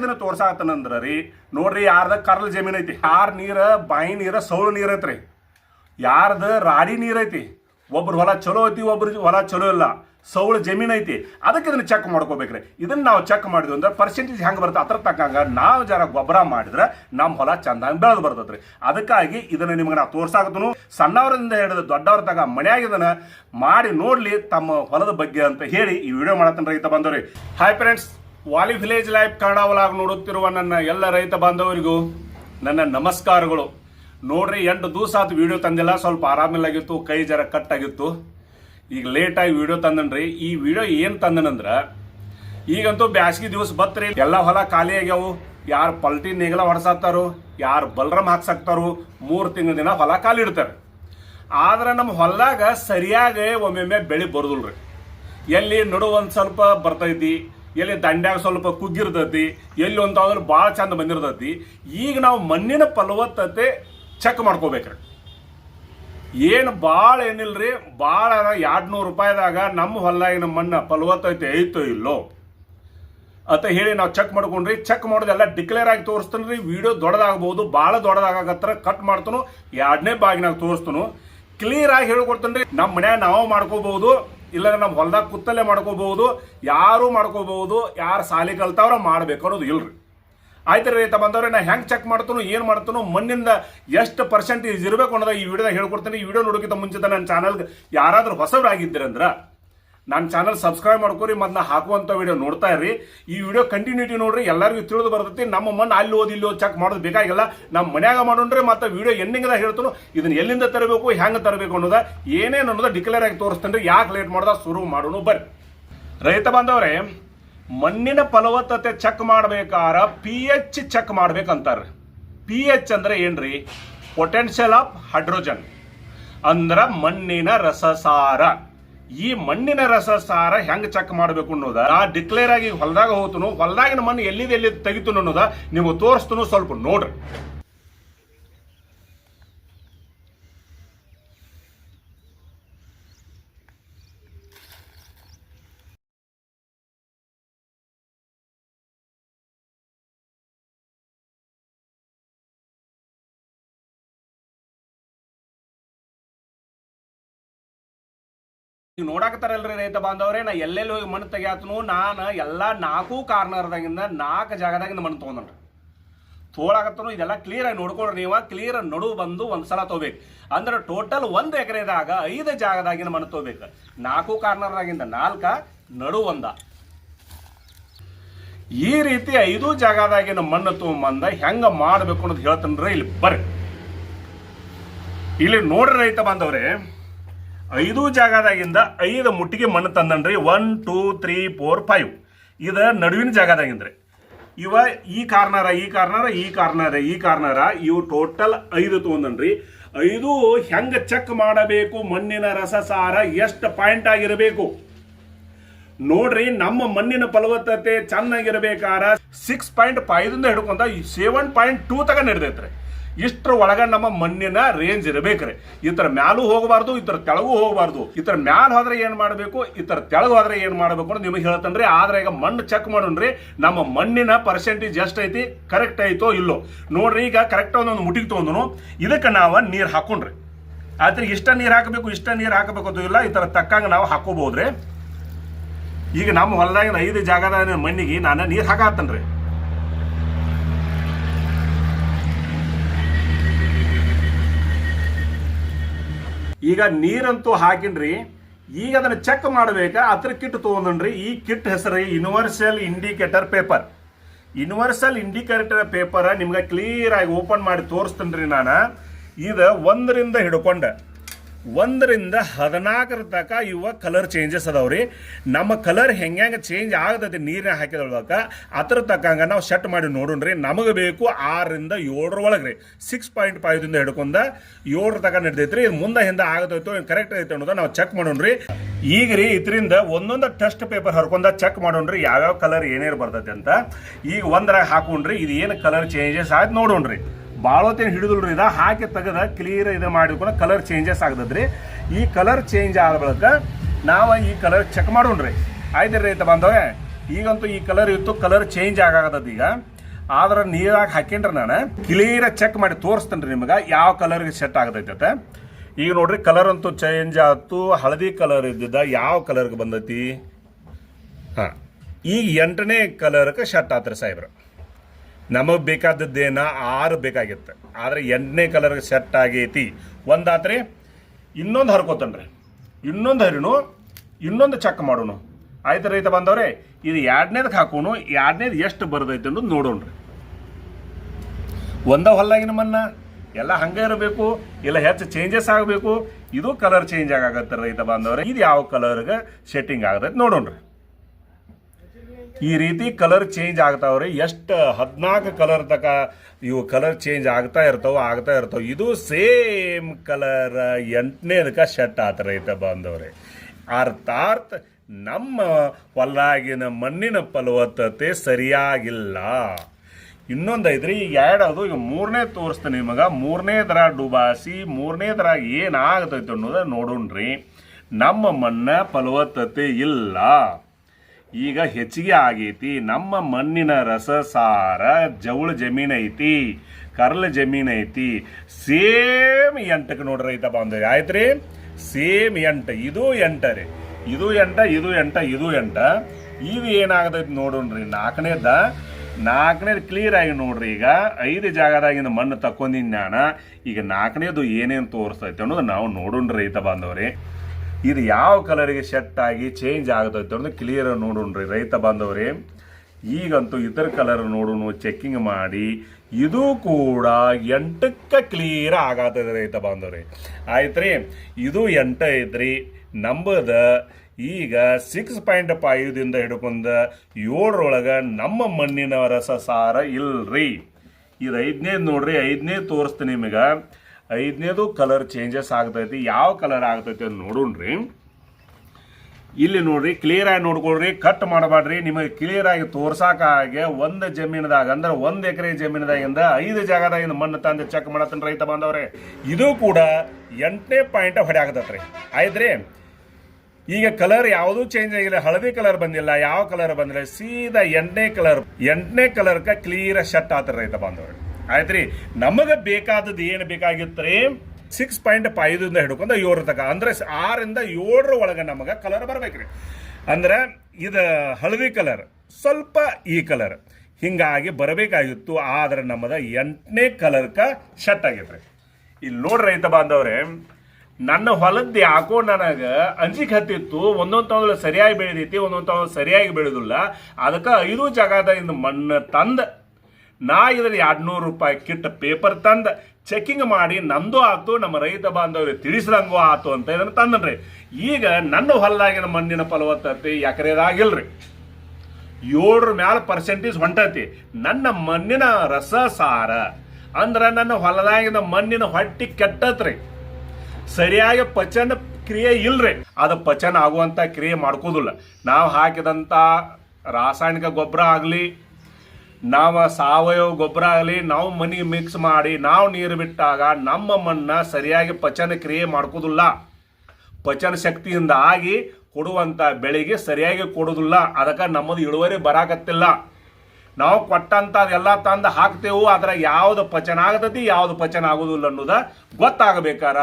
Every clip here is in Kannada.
ಇದನ್ನ ತೋರ್ಸಾಕತ್ತನಂದ್ರ ರೀ? ನೋಡ್ರಿ, ಯಾರ್ದ ಕರ್ಲ್ ಜಮೀನ್ ಐತಿ? ಯಾರ ನೀರ, ಬಾಯಿ ನೀರ ಸೌಳು ನೀರ್ ಐತ್ರಿ. ಯಾರ್ದ ರಾಡಿ ನೀರ್ ಐತಿ? ಒಬ್ರು ಹೊಲ ಚಲೋ ಐತಿ, ಒಬ್ರು ಹೊಲ ಚಲೋ ಇಲ್ಲ. ಸೌಳು ಜಮೀನ್ ಐತಿ. ಅದಕ್ಕೆ ಇದನ್ನ ಚೆಕ್ ಮಾಡ್ಕೋಬೇಕ್ರಿ. ಇದನ್ನ ನಾವು ಚೆಕ್ ಮಾಡಿದ್ವಿ ಅಂದ್ರೆ ಪರ್ಸೆಂಟೇಜ್ ಹೆಂಗೆ ಬರುತ್ತೆ? ಅದ್ರ ತಕ್ಕಂಗ ನಾವು ಜರ ಗೊಬ್ಬರ ಮಾಡಿದ್ರೆ ನಮ್ಮ ಹೊಲ ಚಂದ ಬೆಳೆದು ಬರ್ತದ್ರಿ ಅದಕ್ಕಾಗಿ ಇದನ್ನ ನಿಮ್ಗೆ ನಾವು ತೋರ್ಸಾಕತ್ತನು. ಸಣ್ಣವರಿಂದ ಹಿಡಿದು ದೊಡ್ಡವ್ರ ತಗ ಮನೆಯಾಗ ಇದನ್ನ ಮಾಡಿ ನೋಡ್ಲಿ ತಮ್ಮ ಹೊಲದ ಬಗ್ಗೆ ಅಂತ ಹೇಳಿ ಈ ವಿಡಿಯೋ ಮಾಡತ್ತನ ರೈತ ಬಂದವ್ರಿ. ಹಾಯ್ ಫ್ರೆಂಡ್ಸ್ ವಾಲಿ ವಿಲೇಜ್ ಲೈಫ್ ಕನ್ನಡ ಒಳಗೆ ನೋಡುತ್ತಿರುವ ನನ್ನ ಎಲ್ಲ ರೈತ ಬಾಂಧವರಿಗೂ ನನ್ನ ನಮಸ್ಕಾರಗಳು. ನೋಡ್ರಿ, ಎಂಟು ದಿವಸ ಆತು ವಿಡಿಯೋ ತಂದಿಲ್ಲ, ಸ್ವಲ್ಪ ಆರಾಮಿಲ್ಲಾಗಿತ್ತು, ಕೈ ಜರ ಕಟ್ ಆಗಿತ್ತು ಈಗ ಲೇಟಾಗಿ ವಿಡಿಯೋ ತಂದನ್ರಿ. ಈ ವಿಡಿಯೋ ಏನು ತಂದನಂದ್ರ, ಈಗಂತೂ ಬ್ಯಾಸಗಿ ದಿವಸ ಬತ್ರಿ. ಎಲ್ಲ ಹೊಲ ಖಾಲಿ ಆಗ್ಯಾವು. ಯಾರು ಪಲ್ಟಿ ನೇಗಲ ಹೊಡ್ಸಾಕ್ತಾರೋ ಯಾರು ಬಲ್ರಮ್ ಹಾಕ್ಸಾಕ್ತಾರು, ಮೂರು ತಿಂಗಳ ದಿನ ಹೊಲ ಖಾಲಿ ಇಡ್ತಾರೆ. ಆದ್ರೆ ನಮ್ಮ ಹೊಲದಾಗ ಸರಿಯಾಗಿ ಒಮ್ಮೊಮ್ಮೆ ಬೆಳೆ ಬರೋದಿಲ್ರಿ. ಎಲ್ಲಿ ನಡು ಒಂದು ಸ್ವಲ್ಪ ಬರ್ತೈತಿ ಎಲ್ಲಿ ದಂಡ್ಯಾಗ ಸ್ವಲ್ಪ ಕುಗ್ಗಿರ್ತೈತಿ, ಎಲ್ಲಿ ಒಂದು ಅಂದ್ರೆ ಭಾಳ ಚಂದ ಬಂದಿರ್ತೈತಿ, ಈಗ ನಾವು ಮಣ್ಣಿನ ಫಲವತ್ತತೆ ಚೆಕ್ ಮಾಡ್ಕೋಬೇಕ್ರಿ. ಏನು ಭಾಳ ಏನಿಲ್ರಿ, ಭಾಳ ಎರಡು ನೂರು ರೂಪಾಯಿದಾಗ ನಮ್ಮ ಹೊಲ್ದಾಗಿನ ಮಣ್ಣು ಫಲವತ್ತತೆ ಐತೋ ಇಲ್ಲೋ? ಅಂತ ಹೇಳಿ ನಾವು ಚೆಕ್ ಮಾಡ್ಕೊಂಡ್ರಿ ಚೆಕ್ ಮಾಡೋದೆಲ್ಲ ಡಿಕ್ಲೇರ್ ಆಗಿ ತೋರಿಸ್ತಾನೆ ರೀ ವಿಡಿಯೋ ದೊಡ್ಡದಾಗಬಹುದು ಭಾಳ ದೊಡ್ಡದಾಗತ್ತರ ಕಟ್ ಮಾಡ್ತಾನು, ಎರಡನೇ ಬಾಗಿನಾಗ ತೋರಿಸ್ತಾನು. ಕ್ಲಿಯರ್ ಆಗಿ ಹೇಳ್ಕೊಡ್ತಾನೆ ರೀ ನಮ್ಮ ಮನ್ಯಾಗ ನಾವು ಮಾಡ್ಕೋಬಹುದು ಇಲ್ಲ ನಮ್ಮ ಹೊಲ್ದಾಗ ಕುತ್ತಲ್ಲೇ ಮಾಡ್ಕೋಬಹುದು, ಯಾರು ಮಾಡ್ಕೋಬಹುದು, ಯಾರು ಸಾಲಿ ಕಲ್ತವ್ರ ಮಾಡ್ಬೇಕು ಅನ್ನೋದು ಇಲ್ರಿ. ಆಯ್ತು ರೈತ ಬಂದವ್ರೆ, ನಾ ಹೆಂಗೆ ಚೆಕ್ ಮಾಡ್ತಾನೋ, ಏನು ಮಾಡ್ತಾನೋ, ಮಣ್ಣಿಂದ ಎಷ್ಟು ಪರ್ಸೆಂಟೇಜ್ ಇರಬೇಕು ಅನ್ನೋದ ಈ ವಿಡಿಯೋದಾಗ ಹೇಳ್ಕೊಡ್ತೀನಿ. ಈ ವಿಡಿಯೋ ನೋಡೋಕ್ಕಿಂತ ಮುಂಚಿತ ನನ್ನ ಚಾನಲ್ಗೆ ಯಾರಾದ್ರೂ ಹೊಸಬ್ರಾಗಿದ್ದೀರಂದ್ರ ನನ್ನ ಚಾನಲ್ ಸಬ್ಸ್ಕ್ರೈಬ್ ಮಾಡ್ಕೊರಿ ಮತ್ತು ನಾ ಹಾಕುವಂಥ ವಿಡಿಯೋ ನೋಡ್ತಾ ಇರ್ರಿ. ಈ ವಿಡಿಯೋ ಕಂಟಿನ್ಯೂಟಿ ನೋಡ್ರಿ, ಎಲ್ಲರಿಗೂ ತಿಳಿದು ಬರ್ತೈತಿ. ನಮ್ಮ ಮಣ್ಣು ಅಲ್ಲಿ ಓದಿ, ಇಲ್ಲಿ ಚೆಕ್ ಮಾಡೋದು ಬೇಕಾಗಿಲ್ಲ. ನಮ್ಮ ಮನ್ಯಾಗ ಮಾಡೋಣ್ರಿ, ಮತ್ತು ವಿಡಿಯೋ ಎಂಡಿಂಗ್ದಾಗ ಹೇಳ್ತಾನು, ಇದನ್ನ ಎಲ್ಲಿಂದ ತರಬೇಕು, ಹೆಂಗೆ ತರಬೇಕು ಅನ್ನೋದ ಏನೇನು ಅನ್ನೋದು ಡಿಕ್ಲೇರ್ ಆಗಿ ತೋರಿಸ್ತೇನೆ ಯಾಕೆ ಲೇಟ್ ಮಾಡ್ದ, ಶುರು ಮಾಡೋಣ ಬರ್ರಿ. ರೈತ ಬಾಂಧವ್ರೆ, ಮಣ್ಣಿನ ಫಲವತ್ತತೆ ಚೆಕ್ ಮಾಡಬೇಕಾರ ಪಿ ಎಚ್ ಚೆಕ್ ಮಾಡ್ಬೇಕಂತಾರೆ ಪಿ ಎಚ್ ಅಂದ್ರೆ ಏನ್ರಿ? ಪೊಟೆನ್ಷಿಯಲ್ ಆಫ್ ಹೈಡ್ರೋಜನ್ ಅಂದ್ರ ಮಣ್ಣಿನ ರಸಸಾರ. ಈ ಮಣ್ಣಿನ ರಸ ಸಾರ ಹೆಂಗ್ ಚೆಕ್ ಮಾಡ್ಬೇಕು ಅನ್ನೋದ? ನಾ ಡಿಕ್ಲೇರ್ ಆಗಿ ಹೊಲದಾಗ ಹೋಗ್ತನು, ಹೊಲದಾಗಿನ ಮಣ್ಣು ಎಲ್ಲಿದೆ ಎಲ್ಲಿ ತೆಗಿತು ಅನ್ನೋದ ನೀವು ತೋರಿಸ್ತನು ಸ್ವಲ್ಪ ನೋಡ್ರಿ. ಈಗ ನೋಡಾಕತ್ತಾರಲ್ರಿ ರೈತ ಬಾಂಧವ್ರೆ? ನಾ ಎಲ್ಲೆಲ್ಲಿ ಹೋಗಿ ಮಣ್ಣು ತೆಗಿಯಾತನು ನಾನು ಎಲ್ಲಾ ನಾಲ್ಕು ಕಾರ್ನರ್ದಾಗಿಂದ ನಾಲ್ಕು ಜಾಗದಾಗಿಂದ ಮಣ್ಣು ತೊಗೊಂಡ್ರಿ ತೋಳಾಗತ್ತನು ಇದೆಲ್ಲ ಕ್ಲಿಯರ್ ಆಗಿ ನೋಡ್ಕೊಳ್ರಿ ನೀವು. ಕ್ಲಿಯರ್ ನಡು ಬಂದು ಒಂದ್ಸಲ ತೊಗೋಬೇಕು. ಅಂದ್ರೆ ಟೋಟಲ್ ಒಂದು ಎಕರೆದಾಗ ಐದು ಜಾಗದಾಗಿನ ಮಣ್ಣು ತೊಗೋಬೇಕು. ನಾಲ್ಕು ಕಾರ್ನರ್ದಾಗಿಂದ ನಾಲ್ಕ, ನಡು ಒಂದ. ಈ ರೀತಿ ಐದು ಜಾಗದಾಗಿನ ಮಣ್ಣು ತೊಗೊಂಬಂದ ಹೆಂಗ ಮಾಡ್ಬೇಕು ಅನ್ನೋದು ಹೇಳ್ತಂದ್ರೆ ಇಲ್ಲಿ ಬರ್ರಿ. ಇಲ್ಲಿ ನೋಡ್ರಿ ರೈತ ಬಾಂಧವ್ರೆ. ಐದು ಜಾಗದಾಗಿಂದ ಐದು ಮುಟ್ಟಿಗೆ ಮಣ್ಣು ತಂದನ್ರಿ one two three four five ಇದ ನಡುವಿನ ಜಾಗದಾಗಿಂದ್ರಿ. ಇವ ಈ ಕಾರ್ನರ ಈ ಕಾರ್ನರ ಈ ಕಾರ್ನರ ಈ ಕಾರ್ನರ, ಇವು ಟೋಟಲ್ ಐದು ತೊಗೊಂದನ್ರಿ ಐದು ಹೆಂಗ ಚೆಕ್ ಮಾಡಬೇಕು, ಮಣ್ಣಿನ ರಸಸಾರ ಎಷ್ಟು ಪಾಯಿಂಟ್ ಆಗಿರಬೇಕು. ನೋಡ್ರಿ, ನಮ್ಮ ಮಣ್ಣಿನ ಫಲವತ್ತತೆ ಚೆನ್ನಾಗಿರ್ಬೇಕಾರ. ಸಿಕ್ಸ್ ಪಾಯಿಂಟ್ ಫೈವ್ದಿಂದ ಹಿಡ್ಕೊಂತ ಸೆವೆನ್ ಪಾಯಿಂಟ್ ಟೂ ತಗ ನಡೆದೈತ್ರಿ. ಇಷ್ಟರ ಒಳಗ ನಮ್ಮ ಮಣ್ಣಿನ ರೇಂಜ್ ಇರಬೇಕ್ರಿ ಇತರ ಮ್ಯಾಲೂ ಹೋಗಬಾರ್ದು ಇತರ ತೆಳಗೂ ಹೋಗಬಾರ್ದು. ಇತರ ಮ್ಯಾಲ ಹೋದ್ರೆ ಏನ್ ಮಾಡಬೇಕು ಇತರ ತೆಳಗು ಹೋದ್ರೆ ಏನ್ ಮಾಡಬೇಕು ಅಂತ ನಿಮಗೆ ಹೇಳ್ತಾನ್ರಿ ಆದ್ರೆ ಈಗ ಮಣ್ಣು ಚೆಕ್ ಮಾಡೋಣ್ರಿ ನಮ್ಮ ಮಣ್ಣಿನ ಪರ್ಸೆಂಟೇಜ್ ಐತಿ ಕರೆಕ್ಟ್ ಐತೋ ಇಲ್ಲೋ. ನೋಡ್ರಿ ಈಗ ಕರೆಕ್ಟ್ ಒಂದೊಂದು ಮುಟಿಗೆ ತೊಗೊಂಡು ಇದಕ್ಕೆ ನಾವು ನೀರು ಹಾಕೊಂಡ್ರಿ. ಆದ್ರೆ ಇಷ್ಟ ನೀರು ಹಾಕಬೇಕು, ಇಷ್ಟ ನೀರು ಹಾಕಬೇಕು ಅಂತೂ ಇಲ್ಲ. ಈ ತರ ತಕ್ಕಂಗ ನಾವು ಹಾಕೋಬಹುದ್ರಿ. ಈಗ ನಮ್ಮ ಹೊಲದಾಗಿನ ಐದು ಜಾಗದ ಮಣ್ಣಿಗೆ ನಾನು ನೀರು ಹಾಕಾತನ್ರಿ ಈಗ ನೀರಂತೂ ಹಾಕಿನ್ರಿ, ಈಗ ಅದನ್ನ ಚೆಕ್ ಮಾಡ್ಬೇಕ, ಅದ್ರ ಕಿಟ್ ತಗೊಂಡ್ರಿ ಈ ಕಿಟ್ ಹೆಸರು universal indicator paper universal indicator paper ನಿಮ್ಗೆ ಕ್ಲಿಯರ್ ಆಗಿ ಓಪನ್ ಮಾಡಿ ತೋರಿಸ್ತೇನ್ರಿ ನಾನು. ಇದು ಒಂದರಿಂದ ಹಿಡ್ಕೊಂಡ. ಒಂದರಿಂದ ಹದಿನಾಲ್ಕರ ತನಕ ಇವ ಕಲರ್ ಚೇಂಜಸ್ ಅದಾವ್ರಿ. ನಮ್ಮ ಕಲರ್ ಹೆಂಗೆ ಚೇಂಜ್ ಆಗತೈತಿ ನೀರಿನ ಹಾಕಿದೊಳಗ, ಅದ್ರ ತಕ್ಕಂಗ ನಾವು ಸೆಟ್ ಮಾಡಿ ನೋಡೋಣ್ರಿ. ನಮಗೆ ಬೇಕು ಆರರಿಂದ ಏಳರ ರೀ ಸಿಕ್ಸ್ ಪಾಯಿಂಟ್ ಫೈವ್ದಿಂದ ಹಿಡ್ಕೊಂಡ ಏಳರ ತನಕ ನಡೆದೈತ್ರಿ. ಇದು ಮುಂದೆ ಹಿಂದೆ ಆಗತೈತೋ ಕರೆಕ್ಟ್ ಐತೆ ಅನ್ನೋದ ನಾವು ಚೆಕ್ ಮಾಡೋಣ್ರಿ. ಈಗ ರೀ ಇದರಿಂದ ಒಂದೊಂದು ಟೆಸ್ಟ್ ಪೇಪರ್ ಹರ್ಕೊಂಡ ಚೆಕ್ ಮಾಡೋಣ್ರಿ ಯಾವ್ಯಾವ ಕಲರ್ ಏನೇನು ಬರ್ತೈತೆ ಅಂತ. ಈಗ ಒಂದರಾಗ ಹಾಕೊಂಡ್ರಿ ಇದು ಏನು ಕಲರ್ ಚೇಂಜಸ್ ಆಯ್ತು ನೋಡೋಣ್ರಿ. ಭಾಳ ಹಿಡಿದಲ್ರಿ, ಇದು ಹಾಕಿ ತೆಗೆದ ಕ್ಲಿಯರ್ ಇದು ಮಾಡಿಕೊಂಡು ಕಲರ್ ಚೇಂಜಸ್ ಆಗ್ತದ್ರಿ. ಈ ಕಲರ್ ಚೇಂಜ್ ಆದ ಬಳಿಕ ನಾವು ಈ ಕಲರ್ ಚೆಕ್ ಮಾಡೋಣ್ರಿ. ಆಯ್ತು ರೈತ ಬಂದವ್ರೆ ಈಗಂತೂ ಈ ಕಲರ್ ಇತ್ತು ಕಲರ್ ಚೇಂಜ್ ಆಗಾಗತ್ತದ ಈಗ. ಆದ್ರೆ ನೀರಾಗಿ ಹಾಕೇನ್ರಿ ನಾನು? ಕ್ಲಿಯರ್ ಚೆಕ್ ಮಾಡಿ ತೋರಿಸ್ತೇನೆ ರೀ ನಿಮಗೆ ಯಾವ ಕಲರ್ಗೆ ಸೆಟ್ ಆಗತೈತೆ ಈಗ ನೋಡ್ರಿ ಕಲರ್ ಅಂತೂ ಚೇಂಜ್ ಆಯ್ತು ಹಳದಿ ಕಲರ್ ಇದ್ದಿದ್ದ ಯಾವ ಕಲರ್ಗೆ ಬಂದೈತಿ? ಹಾಂ, ಈಗ ಎಂಟನೇ ಕಲರ್ಗೆ ಶರ್ಟ್ ಆತ್ರಿ ಸಾಹೇಬ್ರು. ನಮಗೆ ಬೇಕಾದದ್ದೇನ ಆರು ಬೇಕಾಗಿತ್ತು. ಆದರೆ ಎಂಟನೇ ಕಲರ್ ಸೆಟ್ ಆಗೈತಿ ಒಂದಾತ್ರಿ ಇನ್ನೊಂದು ಹರ್ಕೋತನ್ರಿ ಇನ್ನೊಂದು ಹರಿನು, ಇನ್ನೊಂದು ಚೆಕ್ ಮಾಡೋಣ ಆಯ್ತು ರೈತ ಬಂದವ್ರೆ ಇದು ಎರಡನೇದಕ್ಕೆ ಹಾಕೋನು, ಎರಡನೇದು ಎಷ್ಟು ಬರ್ದೈತೆ ಅನ್ನೋದು ನೋಡೋಣ್ರಿ. ಒಂದ ಹೊಲ್ಲಾಗಿನ ಮನ್ನ ಎಲ್ಲ ಹಂಗೆ ಇರಬೇಕು, ಇಲ್ಲ ಹೆಚ್ಚು ಚೇಂಜಸ್ ಆಗಬೇಕು, ಇದು ಕಲರ್ ಚೇಂಜ್ ಆಗಾಗತ್ತೆ ರೈತ ಬಾಂಧವ್ರೆ. ಇದು ಯಾವ ಕಲರ್ಗೆ ಸೆಟ್ಟಿಂಗ್ ಆಗತ್ತೆ ನೋಡೋಣ್ರಿ. ಈ ರೀತಿ ಕಲರ್ ಚೇಂಜ್ ಆಗ್ತಾವ್ರಿ. ಎಷ್ಟು ಹದಿನಾಲ್ಕು ಕಲರ್ ತಕ ಇವು ಕಲರ್ ಚೇಂಜ್ ಆಗ್ತಾ ಇರ್ತಾವ ಆಗ್ತಾ ಇರ್ತಾವ, ಇದು ಸೇಮ್ ಕಲರ್ ಎಂಟನೇದಕ್ಕೆ ಶರ್ಟ್ ಆತ ರೈತ ಬಾಂಧವ್ರೆ ಅರ್ಥಾರ್ಥ ನಮ್ಮ ಹೊಲ್ದಾಗಿನ ಮಣ್ಣಿನ ಫಲವತ್ತತೆ ಸರಿಯಾಗಿಲ್ಲ. ಇನ್ನೊಂದು ಐತ್ರಿ ಈಗ ಎರಡದು ಈಗ ಮೂರನೇ ತೋರಿಸ್ತೇನೆ ನಿಮಗೆ. ಮೂರನೇ ಥರ ಡುಬಾಸಿ, ಮೂರನೇ ಥರ ಏನಾಗ್ತೈತೆ ಅನ್ನೋದ ನೋಡೋಣ್ರಿ. ನಮ್ಮ ಮಣ್ಣ ಫಲವತ್ತತೆ ಇಲ್ಲ. ಈಗ ಹೆಚ್ಚಿಗೆ ಆಗೈತಿ. ನಮ್ಮ ಮಣ್ಣಿನ ರಸಸಾರ ಜವಳ ಜಮೀನ್ ಐತಿ, ಕರ್ಲ ಜಮೀನ್ ಐತಿ. ಸೇಮ್ ಎಂಟಕ್ಕೆ ನೋಡ್ರಿ ರೈತ ಬಾಂಧವ್ಯ. ಆಯ್ತ್ರಿ? ಸೇಮ್ ಎಂಟ, ಇದು ಎಂಟ ರೀ ಇದು ಎಂಟ ಇದು ಎಂಟ ಇದು ಎಂಟ. ಇದು ಏನಾಗತೈತಿ ನೋಡೋಣ್ರಿ. ನಾಲ್ಕನೇದ, ನಾಲ್ಕನೇದು ಕ್ಲಿಯರ್ ಆಗಿ ನೋಡ್ರಿ ಈಗ. ಐದು ಜಾಗದಾಗಿನ ಮಣ್ಣು ತಕ್ಕೊಂಡಿನ ಜ್ಞಾನ. ಈಗ ನಾಲ್ಕನೇದು ಏನೇನು ತೋರಿಸ್ತೈತೆ ಅನ್ನೋದು ನಾವು ನೋಡೋಣ್ರಿ ರೈತ ಬಾಂಧವ್ರಿ. ಇದು ಯಾವ ಕಲರಿಗೆ ಸೆಟ್ ಆಗಿ ಚೇಂಜ್ ಆಗುತ್ತೆ ಅಂದ್ರೆ ಕ್ಲಿಯರ್ ನೋಡೋಣ್ರಿ ರೈತ ಬಾಂಧವ್ರಿ. ಈಗಂತೂ ಇತರ ಕಲರ್ ನೋಡೋಣ ಚೆಕ್ಕಿಂಗ್ ಮಾಡಿ, ಇದು ಕೂಡ ಎಂಟಕ್ಕೆ ಕ್ಲಿಯರ್ ಆಗತ್ತದ ರೈತ ಬಾಂಧವ್ರಿ. ಆಯ್ತ್ರಿ, ಇದು ಎಂಟ ಐತ್ರಿ, ನಂಬದ ಈಗ ಸಿಕ್ಸ್ ಪಾಯಿಂಟ್ ಫೈವ್ದಿಂದ ಹಿಡ್ಕೊಂಡ ಏಳರೊಳಗೆ ನಮ್ಮ ಮಣ್ಣಿನ ರಸ ಸಾರ ಇಲ್ರಿ. ಇದು ಐದನೇದು ನೋಡ್ರಿ ಐದನೇದು ತೋರಿಸ್ತೀನಿ ನಿಮಗೆ. ಐದನೇದು ಕಲರ್ ಚೇಂಜಸ್ ಆಗ್ತೈತಿ. ಯಾವ ಕಲರ್ ಆಗ್ತೈತಿ ಅಂತ ನೋಡೋಣ್ರಿ. ಇಲ್ಲಿ ನೋಡ್ರಿ ಕ್ಲಿಯರ್ ಆಗಿ ನೋಡ್ಕೊಳ್ರಿ ಕಟ್ ಮಾಡಬೇಡ್ರಿ ನಿಮಗೆ ಕ್ಲಿಯರ್ ಆಗಿ ತೋರ್ಸಾಕಾಗೆ ಒಂದು ಜಮೀನದಾಗ, ಅಂದ್ರೆ ಒಂದು ಎಕರೆ ಜಮೀನದಾಗಿಂದ ಐದು ಜಾಗದಾಗಿಂದ ಮಣ್ಣು ತಂದು ಚೆಕ್ ಮಾಡತ್ತ ರೈತ ಬಾಂಧವ್ರೆ. ಇದು ಕೂಡ ಎಂಟನೇ ಪಾಯಿಂಟ್ ಹೊಡ್ಯಾಕತ್ತೈತ್ರಿ ಆಯ್ತ್ರಿ? ಈಗ ಕಲರ್ ಯಾವುದೂ ಚೇಂಜ್ ಆಗಿಲ್ಲ, ಹಳದಿ ಕಲರ್ ಬಂದಿಲ್ಲ, ಯಾವ ಕಲರ್ ಬಂದಿಲ್ಲ ಸೀದಾ ಎಂಟನೇ ಕಲರ್ ಎಂಟನೇ ಕಲರ್ಕ ಕ್ಲಿಯರ್ ಶರ್ಟ್ ಆತರ ರೈತ ಬಾಂಧವ್ರಿ. ಆಯ್ತ್ರಿ, ನಮಗೆ ಬೇಕಾದದ್ದು ಏನು ಬೇಕಾಗಿತ್ರಿ? ಸಿಕ್ಸ್ ಪಾಯಿಂಟ್ ಫೈವ್ದಿಂದ ಹಿಡ್ಕೊಂಡು ಏಳರ ತಕ, ಅಂದ್ರೆ ಆರಿಂದ ಏಳರ ಒಳಗೆ ನಮಗೆ ಕಲರ್ ಬರ್ಬೇಕ್ರಿ. ಅಂದ್ರೆ ಇದು ಹಳದಿ ಕಲರ್ ಸ್ವಲ್ಪ ಈ ಕಲರ್ ಹಿಂಗಾಗಿ ಬರಬೇಕಾಗಿತ್ತು, ಆದ್ರೆ ನಮ್ಮದ ಎಂಟನೇ ಕಲರ್ಕ ಶರ್ಟ್ ಆಗೈತ್ರಿ. ಇಲ್ಲಿ ನೋಡ್ರಿ ರೈತ ಬಾಂಧವ್ರೆ, ನನ್ನ ಹೊಲದ್ದು ಯಾಕೋ ನನಗೆ ಅಂಜಿಕೆ ಹತ್ತಿತ್ತು, ಒಂದೊಂದು ತೊಂದ್ರೆ ಸರಿಯಾಗಿ ಬೆಳೆದೈತಿ, ಒಂದೊಂದು ತೊಂದ್ರೆ ಸರಿಯಾಗಿ ಬೆಳೆದಿಲ್ಲ, ಅದಕ್ಕೆ ಐದು ಜಾಗದ ಮಣ್ಣು ತಂದ ನಾ ಇದ್ರ ಎರಡ್ನೂರು ರೂಪಾಯಿ ಕಿಟ್ ಪೇಪರ್ ತಂದ. ಚೆಕಿಂಗ್ ಮಾಡಿ, ನಂದು ಆತು, ನಮ್ಮ ರೈತ ಬಾಂಧವ್ರಿಗೆ ತಿಳಿಸಿದಂಗೂ ಆತು ಅಂತ ಇದನ್ನು ತಂದನ್ರಿ. ಈಗ ನನ್ನ ಹೊಲದಾಗಿನ ಮಣ್ಣಿನ ಫಲವತ್ತತೆ ಎಕರೆದಾಗಿಲ್ರಿ. ಏಳರ ಮ್ಯಾಲ ಪರ್ಸೆಂಟೇಜ್ ಹೊಂಟತಿ. ನನ್ನ ಮಣ್ಣಿನ ರಸ ಸಾರ ಅಂದ್ರೆ ನನ್ನ ಹೊಲದಾಗಿನ ಮಣ್ಣಿನ ಹೊಟ್ಟಿ ಕೆಟ್ಟತ್ರಿ. ಸರಿಯಾಗಿ ಪಚನ ಕ್ರಿಯೆ ಇಲ್ರಿ. ಅದು ಪಚನ ಆಗುವಂತ ಕ್ರಿಯೆ ಮಾಡ್ಕೋದಿಲ್ಲ. ನಾವು ಹಾಕಿದಂತ ರಾಸಾಯನಿಕ ಗೊಬ್ಬರ ಆಗಲಿ ನಾವು ಸಾವಯವ ಗೊಬ್ಬರ ಆಗಲಿ, ನಾವು ಮನಿ ಮಿಕ್ಸ್ ಮಾಡಿ, ನಾವು ನೀರು ಬಿಟ್ಟಾಗ ನಮ್ಮ ಮಣ್ಣು ಸರಿಯಾಗಿ ಪಚನ ಕ್ರಿಯೆ ಮಾಡ್ಕೋದಿಲ್ಲ. ಪಚನ ಶಕ್ತಿಯಿಂದ ಆಗಿ ಕೊಡುವಂತ ಬೆಳೆಗೆ ಸರಿಯಾಗಿ ಕೊಡೋದಿಲ್ಲ. ಅದಕ್ಕೆ ನಮ್ಮದು ಇಳುವರಿ ಬರಾಕತ್ತಿಲ್ಲ. ನಾವು ಕೊಟ್ಟಂತ ಅದೆಲ್ಲ ತಂದು ಹಾಕ್ತೇವೆ, ಅದ್ರಾಗ ಯಾವ್ದು ಪಚನ ಆಗತೈತಿ, ಯಾವ್ದು ಪಚನ ಆಗೋದಿಲ್ಲ ಅನ್ನೋದ ಗೊತ್ತಾಗಬೇಕಾರ.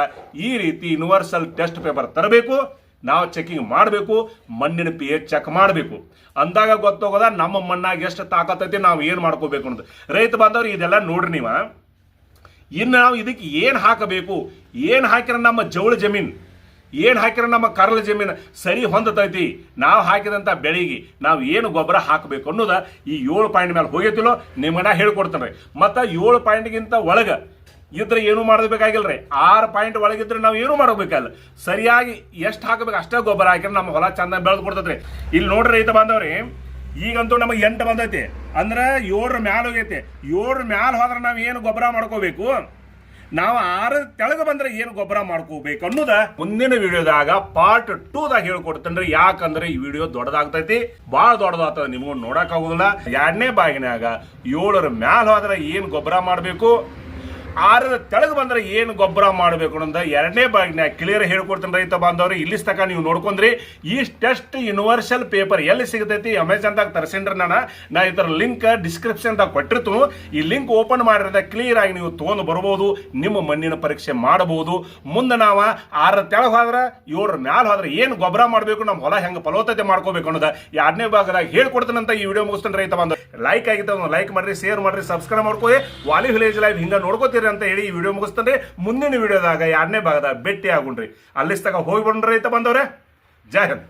ಈ ರೀತಿ ಯೂನಿವರ್ಸಲ್ ಟೆಸ್ಟ್ ಪೇಪರ್ ತರಬೇಕು. ನಾವು ಚೆಕಿಂಗ್ ಮಾಡಬೇಕು, ಮಣ್ಣಿನ ಪಿ ಎಚ್ ಚೆಕ್ ಮಾಡಬೇಕು. ಅಂದಾಗ ಗೊತ್ತಾಗೋದ ನಮ್ಮ ಮಣ್ಣಾಗ ಎಷ್ಟು ತಾಕತ್ತೈತಿ ನಾವು ಏನು ಮಾಡ್ಕೋಬೇಕು ಅನ್ನೋದು. ರೈತ ಬಾಂಧವ್ರು, ಇದೆಲ್ಲ ನೋಡ್ರಿ ನೀವ. ಇನ್ನು ನಾವು ಇದಕ್ಕೆ ಏನು ಹಾಕಬೇಕು? ಏನು ಹಾಕಿರ ನಮ್ಮ ಜವಳ ಜಮೀನ್? ಏನು ಹಾಕಿರ ನಮ್ಮ ಕರಲ ಜಮೀನು ಸರಿ ಹೊಂದತೈತಿ? ನಾವು ಹಾಕಿದಂಥ ಬೆಳೆಗೆ ನಾವು ಏನು ಗೊಬ್ಬರ ಹಾಕಬೇಕು ಅನ್ನೋದು ಈ ಏಳು ಪಾಯಿಂಟ್ ಮೇಲೆ ಹೋಗೈತಿಲ್ಲೋ ನಿಮ್ಮನ್ನ ಹೇಳ್ಕೊಡ್ತಾನೆ ಮತ್ತು ಏಳು ಪಾಯಿಂಟ್ಗಿಂತ ಒಳಗೆ ಇದ್ರೆ ಏನು ಮಾಡಬೇಕಾಗಿಲ್ರಿ? ಆರು ಪಾಯಿಂಟ್ ಒಳಗಿದ್ರೆ ನಾವು ಏನು ಮಾಡಬೇಕಲ್ಲ ಸರಿಯಾಗಿ ಎಷ್ಟು ಹಾಕಬೇಕು ಅಷ್ಟೇ ಗೊಬ್ಬರ ಹಾಕಿದ್ರೆ ನಮ್ಮ ಹೊಲ ಚಂದ ಬೆಳೆದು ಕೊಡ್ತೈತ್ರಿ. ಇಲ್ಲಿ ನೋಡ್ರಿ ರೈತ ಬಾಂಧವ್ರಿ, ಈಗಂತೂ ನಮಗೆ ಎಂಟು ಬಂದೈತಿ. ಅಂದ್ರೆ ಏಳ್ರ ಮ್ಯಾಲ ಹೋಗೈತಿ. ಏಳ್ರ ಮ್ಯಾಲ ಹೋದ್ರೆ ನಾವು ಏನು ಗೊಬ್ಬರ ಮಾಡ್ಕೋಬೇಕು? ನಾವು ಆರ ತೆಳಗ ಬಂದ್ರೆ ಏನು ಗೊಬ್ಬರ ಮಾಡ್ಕೋಬೇಕು ಅನ್ನೋದ ಮುಂದಿನ ವಿಡಿಯೋದಾಗ ಪಾರ್ಟ್ ಟೂದಾಗ ಹೇಳ್ಕೊಡ್ತೇನೆ ಯಾಕಂದ್ರೆ ಈ ವಿಡಿಯೋ ದೊಡ್ಡದಾಗ್ತೈತಿ. ಬಹಳ ದೊಡ್ಡದಾಗ್ತದ ನಿಮಗೂ ನೋಡಕ್ ಆಗುದಿಲ್ಲ. ಎರಡನೇ ಬಾಗಿನಾಗ ಏಳರ ಮ್ಯಾಲ ಹೋದ್ರೆ ಏನು ಗೊಬ್ಬರ ಮಾಡಬೇಕು? ಆರರ ತೆಳಗೆ ಬಂದ್ರೆ ಏನು ಗೊಬ್ಬರ ಮಾಡಬೇಕು ಅಂತ ಎರಡನೇ ಬಾಗಿನ ಕ್ಲಿಯರ್ ಹೇಳ್ಕೊಡ್ತೀನಿ ರೈತ ಬಾಂಧವರು. ಇಲ್ಲಿ ತನಕ ನೀವು ನೋಡ್ಕೊಂಡ್ರಿ, ಈ ಟೆಸ್ಟ್ ಯೂನಿವರ್ಸಲ್ ಪೇಪರ್ ಎಲ್ಲಿ ಸಿಗತೈತಿ ಅಮೆಝಾನ್ದಾಗ ತರಿಸಿನ್ರಿ ನಾನು. ನಾ ಇದರ ಲಿಂಕ್ ಡಿಸ್ಕ್ರಿಪ್ಷನ್ದಾಗ ಕೊಟ್ಟಿರ್ತೀನಿ. ಈ ಲಿಂಕ್ ಓಪನ್ ಮಾಡಿರದ ಕ್ಲಿಯರ್ ಆಗಿ ನೀವು ತೊಗೊಂಡು ಬರ್ಬೋದು, ನಿಮ್ಮ ಮಣ್ಣಿನ ಪರೀಕ್ಷೆ ಮಾಡಬಹುದು ಮುಂದೆ ನಾವು ಆರರ ತೆಳಗೆ ಹೋದ್ರೆ, ಏಳರ ಮ್ಯಾಲ ಹೋದ್ರೆ ಏನು ಗೊಬ್ಬರ ಮಾಡಬೇಕು, ನಮ್ಮ ಹೊಲ ಹೆಂಗೆ ಫಲವತ್ತತೆ ಮಾಡ್ಕೋಬೇಕು ಅನ್ನೋದು ಎರಡನೇ ಭಾಗದಾಗ ಹೇಳ್ಕೊಡ್ತಾನಂತ ಈ ವಿಡಿಯೋ ಮುಗಿಸ್ತಾನೆ ರೈತ ಬಂದು ಲೈಕ್ ಆಗಿತ್ತು ಲೈಕ್ ಮಾಡ್ರಿ ಶೇರ್ ಮಾಡ್ರಿ ಸಬ್ಸ್ಕ್ರೈಬ್ ಮಾಡ್ಕೊಳ್ಳಿ ವಾಲಿ ವಿಲೇಜ್ ಲೈವ್ ಹಿಂಗೆ ನೋಡ್ಕೋತೀರಿ ಅಂತ ಹೇಳಿ ಈ ವಿಡಿಯೋ ಮುಗಿಸ್ತಾನೆ ಮುಂದಿನ ವಿಡಿಯೋದಾಗ ಎರಡನೇ ಭಾಗದ ಭೇಟಿ ಆಗುಣ್ರಿ ಅಲ್ಲಿಸ್ತಕ ಹೋಗಿ ಬಂದ್ರಿ ಅಂತ ಬಂದವ್ರೆ. ಜೈ ಹಿಂದ್.